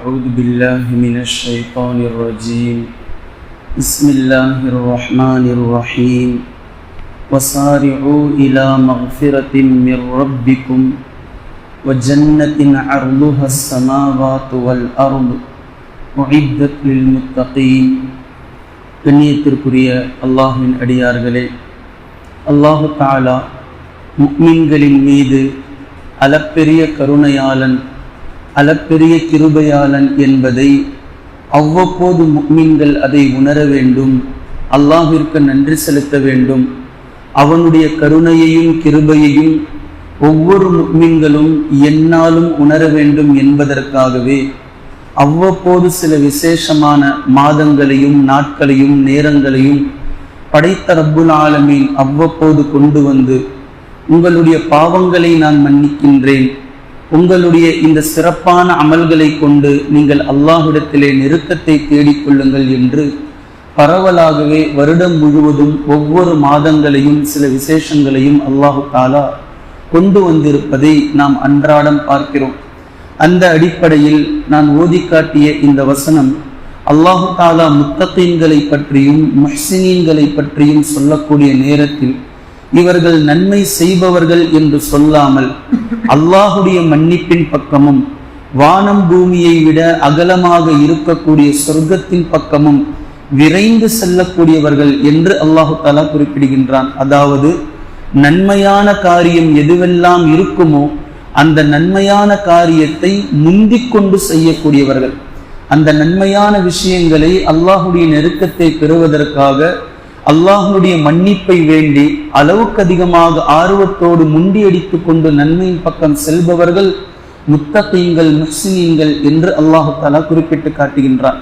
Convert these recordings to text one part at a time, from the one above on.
أعوذ بالله من الشيطان الرجيم بسم الله الرحمن الرحيم وسارعوا إلى مغفرة من ربكم وجنة عرضها السماوات والأرض أعدت للمتقين கண்ணியத்திற்குரிய அல்லாஹின் அடியார்களே அல்லாஹு தாலா முக்மின்களின் மீது அளப்பெரிய கருணையாளன் அளப்பெரிய கிருபையாளன் என்பதை அவ்வப்போது மீன்கள் அதை உணர வேண்டும் அல்லாஹிற்கு நன்றி செலுத்த வேண்டும். அவனுடைய கருணையையும் கிருபையையும் ஒவ்வொரு மீன்களும் என்னாலும் உணர வேண்டும் என்பதற்காகவே அவ்வப்போது சில விசேஷமான மாதங்களையும் நாட்களையும் நேரங்களையும் படைத்த ரப்புல் ஆலமீன் அவ்வப்போது கொண்டு வந்து உங்களுடைய பாவங்களை நான் மன்னிக்கின்றேன். உங்களுடைய இந்த சிறப்பான அமல்களை கொண்டு நீங்கள் அல்லாஹிடத்திலே நெருக்கத்தை தேடிக்கொள்ளுங்கள் என்று பரவலாகவே வருடம் முழுவதும் ஒவ்வொரு மாதங்களையும் சில விசேஷங்களையும் அல்லாஹு தாலா கொண்டு வந்திருப்பதை நாம் அன்றாடம் பார்க்கிறோம். அந்த அடிப்படையில் நான் ஓதி காட்டிய இந்த வசனம் அல்லாஹு தாலா முத்தகீன்களை பற்றியும் முஹ்சினீன்களை பற்றியும் சொல்லக்கூடிய நேரத்தில் இவர்கள் நன்மை செய்பவர்கள் என்று சொல்லாமல் அல்லாஹுடைய மன்னிப்பின் பக்கமும் வானம் பூமியை விட அகலமாக இருக்கக்கூடிய சொர்க்கத்தின் பக்கமும் விரைந்து செல்லக்கூடியவர்கள் என்று அல்லாஹு தாலா குறிப்பிடுகின்றான். அதாவது நன்மையான காரியம் எதுவெல்லாம் இருக்குமோ அந்த நன்மையான காரியத்தை முந்திக் கொண்டு செய்யக்கூடியவர்கள். அந்த நன்மையான விஷயங்களை அல்லாஹுடைய நெருக்கத்தை பெறுவதற்காக அல்லாஹனுடைய மன்னிப்பை வேண்டி அளவுக்கு அதிகமாக ஆர்வத்தோடு முண்டியடித்து கொண்டு நன்மையின் பக்கம் செல்பவர்கள் முத்தகைங்கள் முஸ்லிம்கள் என்று அல்லாஹு தாலா குறிப்பிட்டு காட்டுகின்றார்.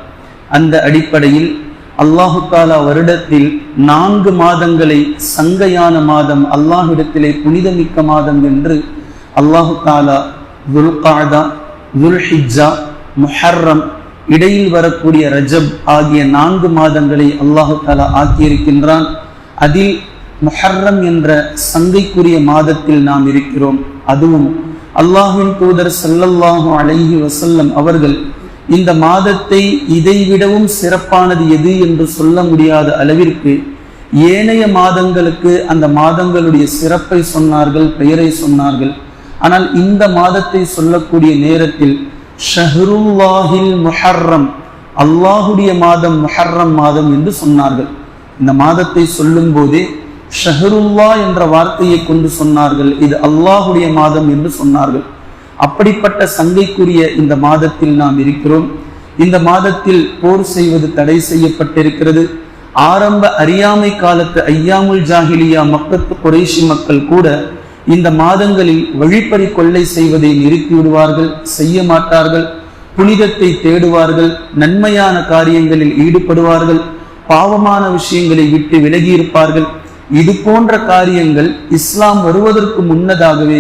அந்த அடிப்படையில் அல்லாஹு தாலா வருடத்தில் நான்கு மாதங்களை சங்கையான மாதம் அல்லாஹிடத்திலே புனிதமிக்க மாதம் என்று அல்லாஹு தாலா துல்காதா துல்ஹிஜா முஹர்ரம் இடையில் வரக்கூடிய ரஜப் ஆகிய நான்கு மாதங்களை அல்லாஹு தாலா ஆக்கியிருக்கின்றான். அதில் மொஹர்ரம் என்ற சங்கைக்குரிய மாதத்தில் நாம் இருக்கிறோம். அதுவும் அல்லாஹின் தூதர் சல்லல்லாஹு அலஹி வசல்லம் அவர்கள் இந்த மாதத்தை இதைவிடவும் சிறப்பானது எது என்று சொல்ல முடியாத அளவிற்கு ஏனைய மாதங்களுக்கு அந்த மாதங்களுடைய சிறப்பை சொன்னார்கள் பெயரை சொன்னார்கள். ஆனால் இந்த மாதத்தை சொல்லக்கூடிய நேரத்தில் ஷஹருல்லாஹில் முஹர்ரம். அல்லாஹுடைய மாதம் முஹர்ரம் மாதம் என்று சொன்னார்கள். இந்த மாதத்தை சொல்லும் போதே ஷஹருல்லா என்ற வார்த்தையை கொண்டு சொன்னார்கள். இது அல்லாஹுடைய மாதம் என்று சொன்னார்கள். அப்படிப்பட்ட சங்கைக்குரிய இந்த மாதத்தில் நாம் இருக்கிறோம். இந்த மாதத்தில் போர் செய்வது தடை செய்யப்பட்டிருக்கிறது. ஆரம்ப அறியாமை காலத்து ஐயாமுல் ஜாகிலியா மக்கத்து குறைஷி மக்கள் கூட இந்த மாதங்களில் வழிப்பறி கொள்ளை செய்வதை நிறுத்தி விடுவார்கள் செய்ய மாட்டார்கள் புனிதத்தை தேடுவார்கள் நன்மையான காரியங்களில் ஈடுபடுவார்கள் பாவமான விஷயங்களை விட்டு விலகி இருப்பார்கள் இது போன்ற காரியங்கள் இஸ்லாம் வருவதற்கு முன்னதாகவே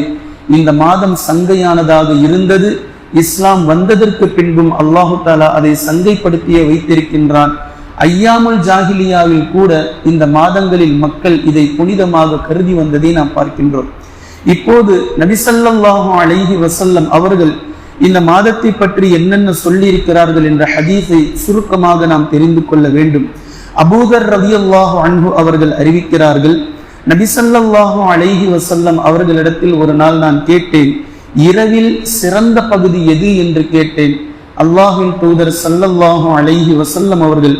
இந்த மாதம் சங்கையானதாக இருந்தது. இஸ்லாம் வந்ததற்கு பின்பும் அல்லாஹு தாலா அதை சங்கைப்படுத்திய வைத்திருக்கின்றான். ஐயாமுல் ஜாகிலியாவில் கூட இந்த மாதங்களில் மக்கள் இதை புனிதமாக கருதி வந்ததை நாம் பார்க்கின்றோம். இப்போது நபிசல்லாஹு அலைஹி வசல்லம் அவர்கள் இந்த மாதத்தை பற்றி என்னென்ன சொல்லியிருக்கிறார்கள் என்ற ஹதீஸை சுருக்கமாக நாம் தெரிந்து கொள்ள வேண்டும். அபூதர் ரவி அல்லாஹு அன்பு அவர்கள் அறிவிக்கிறார்கள் நபிசல்லாஹு அலைஹி வசல்லம் அவர்களிடத்தில் ஒரு நாள் நான் கேட்டேன் இரவில் சிறந்த பகுதி எது என்று கேட்டேன். அல்லாஹின் தூதர் சல்லல்லாஹு அலைஹி வசல்லம் அவர்கள்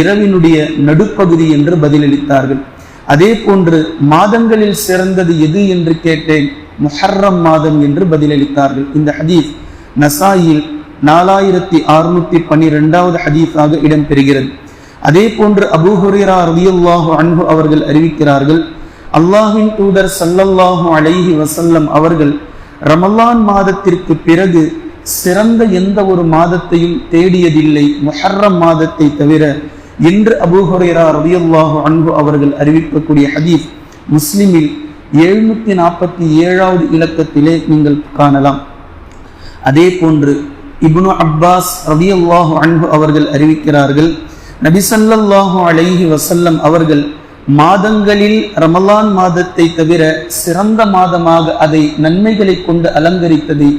இரவினுடைய நடுப்பகுதி என்று பதிலளித்தார்கள். அதே போன்று மாதங்களில் சிறந்தது எது என்று கேட்டேன்? முஹர்ரம் மாதம் என்று பதிலளித்தார்கள். இந்த ஹதீஸ் நசாயில் நாலாயிரத்தி அறுநூத்தி பன்னிரெண்டாவது ஹதீஸாக இடம்பெறுகிறது. அதே போன்று அபு ஹுரேரா ரவியுல்லாஹு அன்பு அவர்கள் அறிவிக்கிறார்கள் அல்லாஹின் தூதர் சல்லல்லாஹு அலைஹி வசல்லம் அவர்கள் ரமலான் மாதத்திற்கு பிறகு சிறந்த எந்த ஒரு மாதத்தையும் தேடியதில்லை. முஹர்ரம் மாதத்தை தவிர என்று அபூஹுரேரா ரவியல்லாஹு அன்பு அவர்கள் அறிவிக்கக்கூடிய ஹதீஸ் முஸ்லிமில் எழுநூத்தி நாற்பத்தி ஏழாவது இலக்கத்திலே நீங்கள் காணலாம். அதே போன்று இப்னு அப்பாஸ் ரவியல்லாஹு அன்பு அவர்கள் அறிவிக்கிறார்கள் நபிசல்லாஹு அலைஹி வசல்லம் அவர்கள் மாதங்களில் ரமலான் மாதத்தை தவிர சிறந்த மாதமாக அதை நன்மைகளை கொண்டு அலங்கரித்ததை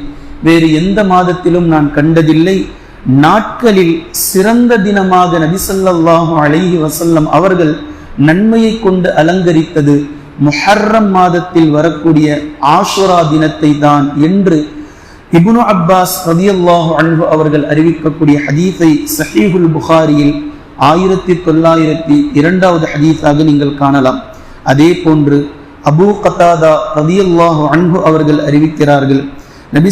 வேறு எந்த மாதத்திலும் நான் கண்டதில்லை. நாட்களில் சிறந்த தினமாக நபிசல்லாஹு அலஹி வசல்லம் அவர்கள் நன்மையை கொண்டு அலங்கரித்தது முஹர்ரம் மாதத்தில் வரக்கூடிய ஆஷுரா தினத்தை தான் என்று இபுனு அப்பாஸ் ரதியல்லாஹு அன்பு அவர்கள் அறிவிக்கக்கூடிய ஹதீஸை சஹீஹுல் புகாரியில் ஆயிரத்தி தொள்ளாயிரத்தி இரண்டாவது ஹதீஸாக நீங்கள் காணலாம். அதே போன்று அபூ கத்தாதா ரதியல்லாஹு அன்பு அவர்கள் அறிவிக்கிறார்கள் நபி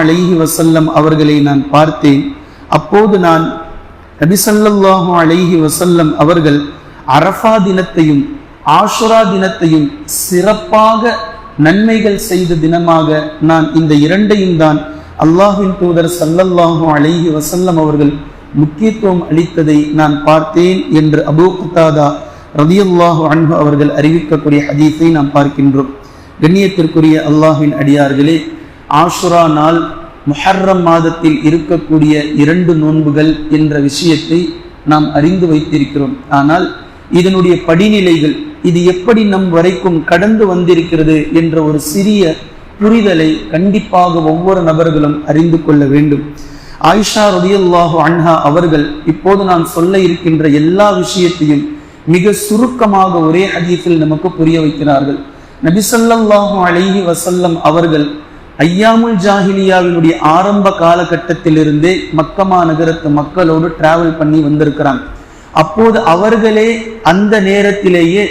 அலைஹி வசல்லம் அவர்களை நான் பார்த்தேன். அப்போது நான் நபி ஸல்லல்லாஹு அலைஹி வசல்லம் அவர்கள் அரஃபா தினத்தையும் ஆஷுரா தினத்தையும் சிறப்பாக நன்மைகள் செய்த தினமாக நான் இந்த இரண்டையும் தான் அல்லாஹின் தூதர் சல்லல்லாஹு அலைஹி வசல்லம் அவர்கள் முக்கியத்துவம் அளித்ததை நான் பார்த்தேன் என்று அபூ குத்தாதா ரதியல்லாஹு அன்பு அவர்கள் அறிவிக்கக்கூடிய ஹதீஸை நாம் பார்க்கின்றோம். கண்ணியத்திற்குரிய அல்லாஹின் அடியார்களே ஆஷுரா நாள் முஹர்ரம் மாதத்தில் இருக்கக்கூடிய இரண்டு நோன்புகள் என்ற விஷயத்தை நாம் அறிந்து வைத்திருக்கிறோம். ஆனால் இதனுடைய படிநிலைகள் இது எப்படி நம் வரைக்கும் கடந்து வந்திருக்கிறது என்ற ஒரு சிறிய புரிதலை கண்டிப்பாக ஒவ்வொரு நபர்களும் அறிந்து கொள்ள வேண்டும். ஆயிஷா ரதியுல்லாஹு அன்ஹா அவர்கள் இப்போது நான் சொல்ல இருக்கின்ற எல்லா விஷயத்தையும் மிக சுருக்கமாக ஒரே ஹதீஸில் நமக்கு புரிய வைக்கிறார்கள். நபிசல்லாஹு அலைஹி வசல்லம் அவர்கள் ஐயாமுல் ஜாஹிலியாவினுடைய ஆரம்ப காலகட்டத்திலிருந்தே மக்கமா நகரத்து மக்களோடு டிராவல் பண்ணி வந்திருக்கிறாங்க அப்போது அவர்களே அந்த நேரத்திலேயே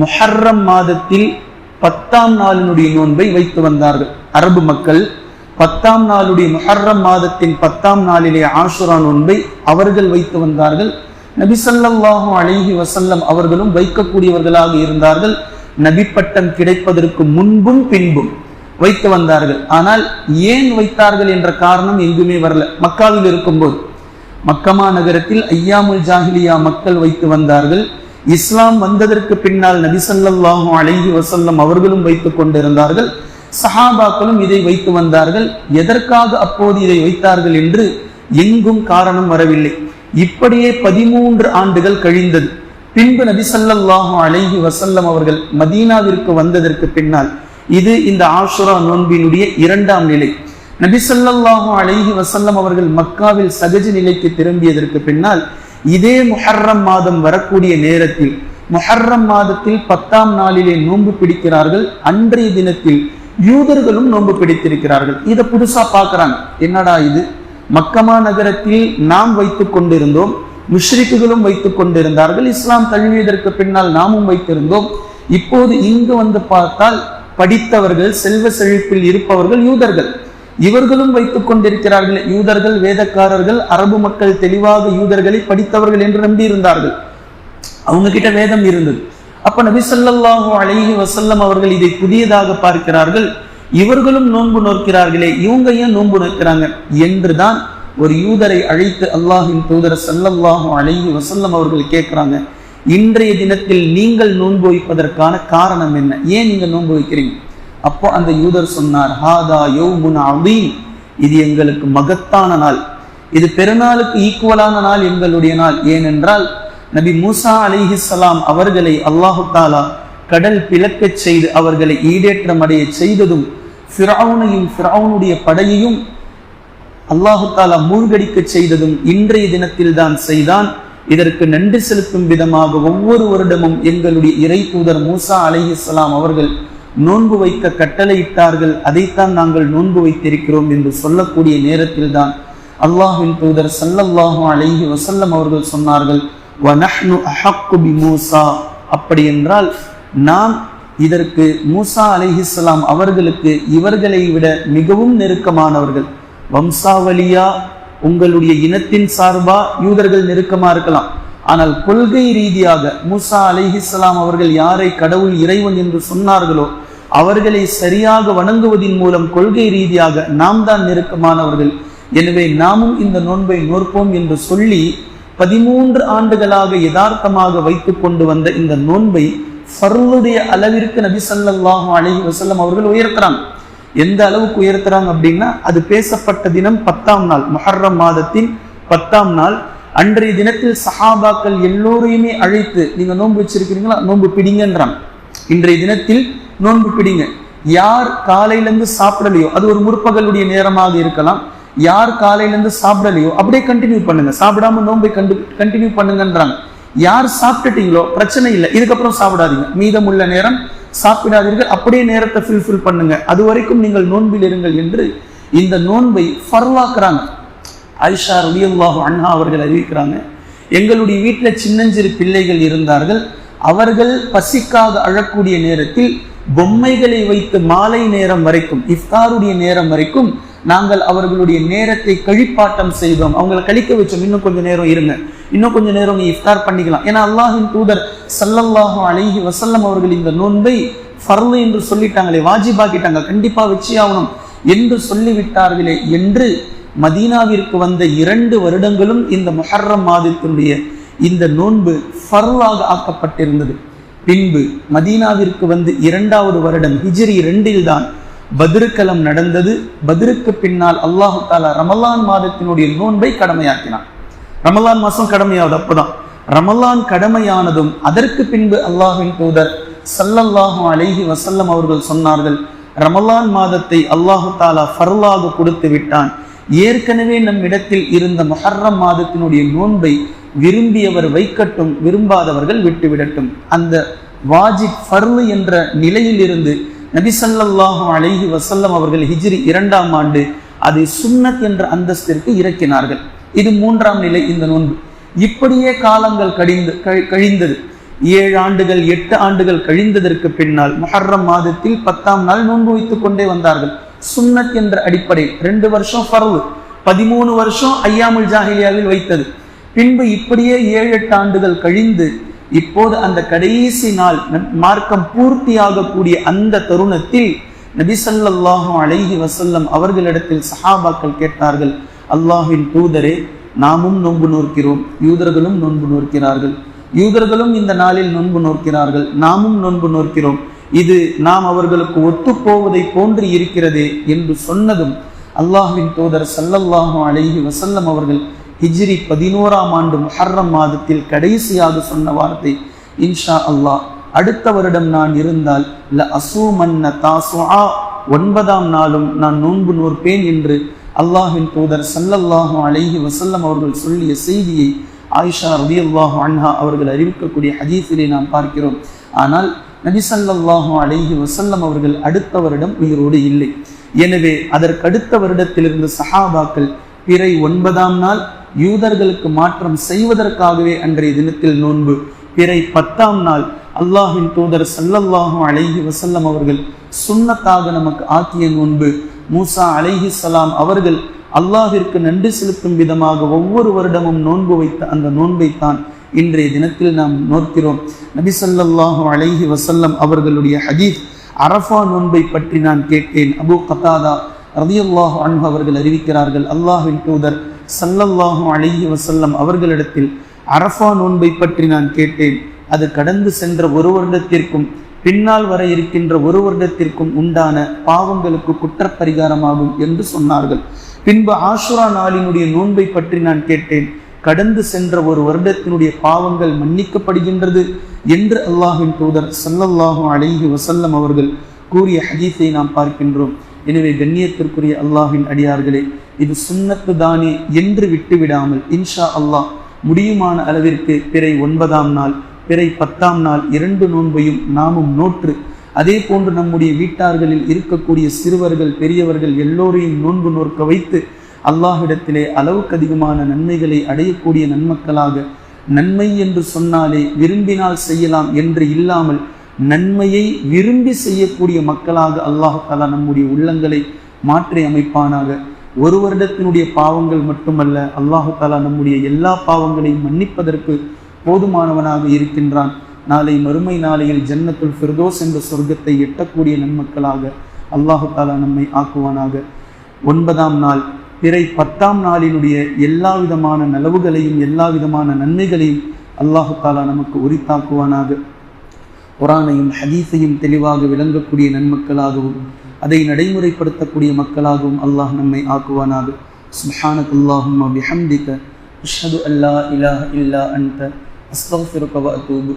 முஹர்ரம் மாதத்தில் பத்தாம் நாளினுடைய நோன்பை வைத்து வந்தார்கள். அரபு மக்கள் பத்தாம் நாளுடைய முஹர்ரம் மாதத்தின் பத்தாம் நாளிலே ஆசுரா நோன்பை அவர்கள் வைத்து வந்தார்கள். நபிசல்லாஹு அழகி வசல்லம் அவர்களும் வைக்கக்கூடியவர்களாக இருந்தார்கள். நபி பட்டம் கிடைப்பதற்கு முன்பும் பின்பும். வைத்து வந்தார்கள். ஆனால் ஏன் வைத்தார்கள் என்ற காரணம் எங்குமே வரல. மக்காவில் இருக்கும்போது மக்கமா நகரத்தில் ஐயாமுல் ஜாஹிலியா மக்கள் வைத்து வந்தார்கள். இஸ்லாம் வந்ததற்கு பின்னால் நபிசல்லாஹும் அழகி வசல்லம் அவர்களும் வைத்துக் கொண்டிருந்தார்கள். சஹாபாக்களும் இதை வைத்து வந்தார்கள். எதற்காக அப்போது இதை வைத்தார்கள் என்று எங்கும் காரணம் வரவில்லை. இப்படியே பதிமூன்று ஆண்டுகள் கழிந்தது. பின்பு நபிசல்லாஹும் அழகி வசல்லம் அவர்கள் மதீனாவிற்கு வந்ததற்கு பின்னால் இது இந்த ஆஷுரா நோன்பினுடைய இரண்டாம் நிலை. நபிசல்லாஹு அலைஹி வசல்லம் அவர்கள் மக்காவில் சகஜ நிலைக்கு திரும்பியதற்கு பின்னால் இதே முஹர்ரம் மாதம் வரக்கூடிய நேரத்தில் முஹர்ரம் மாதத்தில் பத்தாம் நாளிலே நோன்பு பிடிக்கிறார்கள். அன்றைய தினத்தில் யூதர்களும் நோன்பு பிடித்திருக்கிறார்கள். இதை புதுசா பார்க்கறாங்க. என்னடா இது? மக்கமா நகரத்தில் நாம் வைத்துக் கொண்டிருந்தோம் முஷ்ரிக்குகளும் வைத்துக் கொண்டிருந்தார்கள். இஸ்லாம் தழுவியதற்கு பின்னால் நாமும் வைத்திருந்தோம். இப்போது இங்கு வந்து பார்த்தால் படித்தவர்கள் செல்வ செழிப்பில் இருப்பவர்கள் யூதர்கள். இவர்களும் வைத்துக் கொண்டிருக்கிறார்கள். யூதர்கள் வேதக்காரர்கள் அரபு மக்கள் தெளிவாக யூதர்களை படித்தவர்கள் என்று நம்பியிருந்தார்கள். அவங்க கிட்ட வேதம் இருந்தது. அப்ப நபி சொல்லாஹு அலைஹி வசல்லம் அவர்கள் இதை புதியதாக பார்க்கிறார்கள். இவர்களும் நோன்பு நோக்கிறார்களே இவங்க ஏன் நோன்பு நோக்கிறாங்க என்றுதான் ஒரு யூதரை அழைத்து அல்லாஹின் தூதர் ஸல்லல்லாஹு அழகி வசல்லம் அவர்கள் கேட்கிறாங்க. இன்றைய தினத்தில் நீங்கள் நோன்பு வைப்பதற்கான காரணம் என்ன? ஏன் நீங்க நோன்பு வைக்கிறீங்க? அப்போ அந்த யூதர் சொன்னார் ஹாதா யௌமுன் அதீம் இது எங்களுக்கு மகத்தான நாள். இது பெருநாளுக்கு ஈக்குவலான நாள் எங்களுடைய நாள். ஏனென்றால் நபி மூசா அலிஹிஸ்ஸலாம் அவர்களை அல்லாஹு தாலா கடல் பிளக்கச் செய்து அவர்களை ஈடேற்றம் அடைய செய்ததும் ஃபிரௌனையும் ஃபிரௌனுடைய படையையும் அல்லாஹு தாலா மூழ்கடிக்க செய்ததும் இன்றைய தினத்தில் தான் செய்தான். இதற்கு நன்றி செலுத்தும் விதமாக ஒவ்வொரு வருடமும் எங்களுடைய இறை தூதர் மூசா அலைஹிஸ்ஸலாம் அவர்கள் நோன்பு வைக்க கட்டளையிட்டார்கள். அதைத்தான் நாங்கள் நோன்பு வைத்திருக்கிறோம் என்று சொல்லக்கூடிய நேரத்தில் தான் அல்லாஹின் தூதர் சல்லல்லாஹு அலைஹி வசல்லம் அவர்கள் சொன்னார்கள் பி மூசா. அப்படி என்றால் நாம் இதற்கு மூசா அலைஹிஸ்ஸலாம் அவர்களுக்கு இவர்களை விட மிகவும் நெருக்கமானவர்கள். வம்சாவளியா உங்களுடைய இனத்தின் சார்பா யூதர்கள் நெருக்கமா இருக்கலாம். ஆனால் கொள்கை ரீதியாக மூசா அலிஹிஸ்லாம் அவர்கள் யாரை கடவுள் இறைவன் என்று சொன்னார்களோ அவர்களை சரியாக வணங்குவதன் மூலம் கொள்கை ரீதியாக நாம் தான் நெருக்கமானவர்கள். எனவே நாமும் இந்த நோன்பை நோற்போம் என்று சொல்லி பதிமூன்று ஆண்டுகளாக யதார்த்தமாக வைத்து கொண்டு வந்த இந்த நோன்பை ஃபர்லுடைய அளவிற்கு நபி சல்லாஹூ அலஹி வசல்லம் அவர்கள் உயர்த்துறாங்க எந்த அளவுக்கு உயர்த்துறாங்க அப்படின்னா அது பேசப்பட்ட தினம் பத்தாம் நாள் மொஹர்ரம் மாதத்தின் பத்தாம் நாள். அன்றைய தினத்தில் சஹாபாக்கள் எல்லோரையுமே அழைத்து நீங்க நோன்பு வச்சிருக்கிறீங்களா? நோன்பு பிடிங்கன்றாங்க இன்றைய தினத்தில் நோன்பு பிடிங்க. யார் காலையிலேருந்து சாப்பிடலையோ அது ஒரு முற்பகலுடைய நேரமாக இருக்கலாம். யார் காலையிலேருந்து சாப்பிடலையோ அப்படியே கண்டினியூ பண்ணுங்க. சாப்பிடாம நோன்பை கண்டு கண்டினியூ பண்ணுங்கன்றாங்க. யார் சாப்பிட்டுட்டீங்களோ பிரச்சனை இல்லை. இதுக்கப்புறம் சாப்பிடாதீங்க. மீதமுள்ள நேரம் சாப்பிடாதீர்கள் அப்படியே நேரத்தை ஃபில்ஃபில் பண்ணுங்க. அது வரைக்கும் நீங்கள் நோன்பில் இருங்கள் என்று இந்த நோன்பை ஃபர்வாக்குறாங்க. ஐஷா ரலியல்லாஹு அண்ணா அவர்கள் அறிவிக்கிறாங்க. எங்களுடைய வீட்டில் சின்னஞ்சிறு பிள்ளைகள் இருந்தார்கள். அவர்கள் பசிக்காக அழக்கூடிய நேரத்தில் பொம்மைகளை வைத்து மாலை நேரம் வரைக்கும் இஃப்தாருடைய நேரம் வரைக்கும் நாங்கள் அவர்களுடைய நேரத்தை கழிப்பாட்டம் செய்தோம். அவங்களை கழிக்க வச்சோம். இன்னும் கொஞ்சம் நேரம் இருங்க. இன்னும் கொஞ்சம் நேரம் நீ இஃப்தார் பண்ணிக்கலாம். ஏன்னா அல்லாஹின் தூதர் சல்லல்லாஹு அலைஹி வசல்லம் அவர்கள் இந்த நோன்பை ஃபர்லு என்று சொல்லிட்டாங்களே வாஜிபாக்கிட்டாங்க கண்டிப்பா வச்சு ஆகணும் என்று சொல்லிவிட்டார்களே என்று மதீனாவிற்கு வந்த இரண்டு வருடங்களும் இந்த மொஹர்ரம் மாதத்தினுடைய இந்த நோன்பு ஃபர்லாக ஆக்கப்பட்டிருந்தது. பின்பு மதீனாவிற்கு வந்து இரண்டாவது வருடம் ஹிஜ்ரி இரண்டில் தான் பதிருக்கலம் நடந்தது. பதிருக்கு பின்னால் அல்லாஹு தாலா ரமலான் மாதத்தினுடைய நோன்பை கடமையாக்கினான். ரமலான் மாதம் கடமையாவது அப்போதான். ரமலான் கடமையானதும் அதற்கு பின்பு அல்லாஹின் தூதர் சல்லல்லாஹு அலைஹி வசல்லம் அவர்கள் சொன்னார்கள் ரமலான் மாதத்தை அல்லாஹு தாலா ஃபர்லாக கொடுத்து விட்டான். ஏற்கனவே நம் இடத்தில் இருந்த மொஹர்ரம் மாதத்தினுடைய நோன்பை விரும்பியவர் வைக்கட்டும் விரும்பாதவர்கள் விட்டுவிடட்டும் அந்த வாஜிப் ஃபர்லு என்ற நிலையில் இருந்து நபிசல்லாஹு அலைஹி வசல்லம் அவர்கள் ஹிஜ்ரி இரண்டாம் ஆண்டு அதை சுன்னத் என்ற அந்தஸ்திற்கு இறக்கினார்கள். இது மூன்றாம் நிலை இந்த நோன்பு. இப்படியே காலங்கள் கழிந்து கழிந்தது. ஏழு ஆண்டுகள் எட்டு ஆண்டுகள் கழிந்ததற்கு பின்னால் மொஹர்ரம் மாதத்தில் பத்தாம் நாள் நோன்பு வைத்துக் கொண்டே வந்தார்கள். சுன்னத் என்ற அடிப்படை ரெண்டு வருஷம் ஃபர்வு பதிமூணு வருஷம் ஐயாமுல் ஜாஹிலியாவில் வைத்தது. பின்பு இப்படியே ஏழு எட்டு ஆண்டுகள் கழிந்து இப்போது அந்த கடைசி நாள் மார்க்கம் பூர்த்தியாகக்கூடிய அந்த தருணத்தில் நபிசல்லாஹும் அலைஹி வசல்லம் அவர்களிடத்தில் சஹாபாக்கள் கேட்டார்கள் அல்லாஹின் தூதரே நாமும் நோன்பு நோக்கிறோம். யூதர்களும் நோன்பு நோக்கிறார்கள். யூதர்களும் இந்த நாளில் நோன்பு நோக்கிறார்கள். நாமும் நோன்பு நோக்கிறோம். இது நாம் அவர்களுக்கு ஒத்து போவதை போன்று இருக்கிறதே என்று சொன்னதும் அல்லாஹுவின் தூதர் சல்லல்லாஹு அலைஹி வசல்லம் அவர்கள் ஹிஜ்ரி பதினோராம் ஆண்டு முஹர்ரம் மாதத்தில் கடைசியாக சொன்ன வார்த்தை இன்ஷா அல்லாஹ் அடுத்த வருடம் நான் இருந்தால் ல அசூமன்ன தாசுஆ ஒன்பதாம் நாளும் நான் நோன்பு நோற்பேன் என்று அல்லாஹின் தூதர் சல்லல்லாஹு அலைஹி வசல்லம் அவர்கள் சொல்லிய செய்தியை ஆயிஷா ரபி அல்லாஹு அன்ஹா அவர்கள் அறிவிக்கக்கூடிய ஹதீஸிலே நாம் பார்க்கிறோம். ஆனால் நபி சல்லாஹு அலைஹி வசல்லம் அவர்கள் அடுத்த வருடம் உயிரோடு இல்லை. எனவே அதற்கு அடுத்த வருடத்திலிருந்து சஹாபாக்கள் பிறை ஒன்பதாம் நாள் யூதர்களுக்கு மாற்றம் செய்வதற்காகவே அன்றைய தினத்தில் நோன்பு. பிறை பத்தாம் நாள் அல்லாஹின் தூதர் சல்லல்லாஹு அலைஹி வசல்லம் அவர்கள் சுண்ணத்தாக நமக்கு ஆக்கிய நோன்பு. மூசா அலைஹி சலாம் அவர்கள் அல்லாஹிற்கு நன்றி செலுத்தும் விதமாக ஒவ்வொரு வருடமும் நோன்பு வைத்த அந்த நோன்பை தான் இன்றைய தினத்தில் நாம் நோக்கிறோம் நபிசல்லாஹு அலைஹி வசல்லம் அவர்களுடைய ஹதீஸ் அரஃபா நோன்பை பற்றி நான் கேட்டேன். அபு கத்தாதா ரதியுல்லாஹு அன்பு அவர்கள் அறிவிக்கிறார்கள் அல்லாஹின் தூதர் சல்லல்லாஹு அலைஹி வசல்லம் அவர்களிடத்தில் அரஃபா நோன்பை பற்றி நான் கேட்டேன். அது கடந்து சென்ற ஒரு வருடத்திற்கும் பின்னால் வர இருக்கின்ற ஒரு வருடத்திற்கும் உண்டான பாவங்களுக்கு குற்றப்பரிகாரமாகும் என்று சொன்னார்கள். பின்பு ஆசுரா நாளினுடைய நோன்பை பற்றி நான் கேட்டேன். கடந்து சென்ற ஒரு வருடத்தினுடைய பாவங்கள் மன்னிக்கப்படுகின்றது என்று அல்லாஹின் தூதர் சல்லல்லாஹு அலைஹி வசல்லம் அவர்கள் கூறிய ஹதீஸை நாம் பார்க்கின்றோம். எனவே கண்ணியத்திற்குரிய அல்லாஹின் அடியார்களே இது சுண்ணத்து தானே என்று விட்டுவிடாமல் இன்ஷா அல்லாஹ் முடியுமான அளவிற்கு பிறை ஒன்பதாம் நாள் பிறை பத்தாம் நாள் இரண்டு நோன்பையும் நாமும் நோற்று. அதே போன்று நம்முடைய வீட்டார்களில் இருக்கக்கூடிய சிறுவர்கள் பெரியவர்கள் எல்லோரையும் நோன்பு நோக்க வைத்து அல்லாஹிடத்திலே அளவுக்கு அதிகமான நன்மைகளை அடையக்கூடிய நன்மக்களாக நன்மை என்று சொன்னாலே விரும்பினால் செய்யலாம் என்று இல்லாமல் நன்மையை விரும்பி செய்யக்கூடிய மக்களாக அல்லாஹ் தாலா நம்முடைய உள்ளங்களை மாற்றி அமைப்பானாக. ஒரு வருடத்தினுடைய பாவங்கள் மட்டுமல்ல அல்லாஹு தாலா நம்முடைய எல்லா பாவங்களையும் மன்னிப்பதற்கு போதுமானவனாக இருக்கின்றான். நாளை மறுமை நாளையில் ஜன்னத்துல் ஃபிர்தோஸ் என்ற சொர்க்கத்தை எட்டக்கூடிய நன்மக்களாக அல்லாஹு தாலா நம்மை ஆக்குவானாக. ஒன்பதாம் நாள் பிறை பத்தாம் நாளினுடைய எல்லா விதமான நலவுகளையும் எல்லா விதமான நன்மைகளையும் அல்லாஹு தாலா நமக்கு உரித்தாக்குவானாக. குரானையும் ஹதீஸையும் தெளிவாக விளங்கக்கூடிய நன்மக்களாகவும் அதை நடைமுறைப்படுத்தக்கூடிய மக்களாகவும் அல்லாஹ் நம்மை ஆக்குவானாக. சுஹானக் அல்லாஹும் பிஹம்திக அஷ்ஹது அல்லா இலாஹ இல்லா அன்த Astaghfiruka wa atubu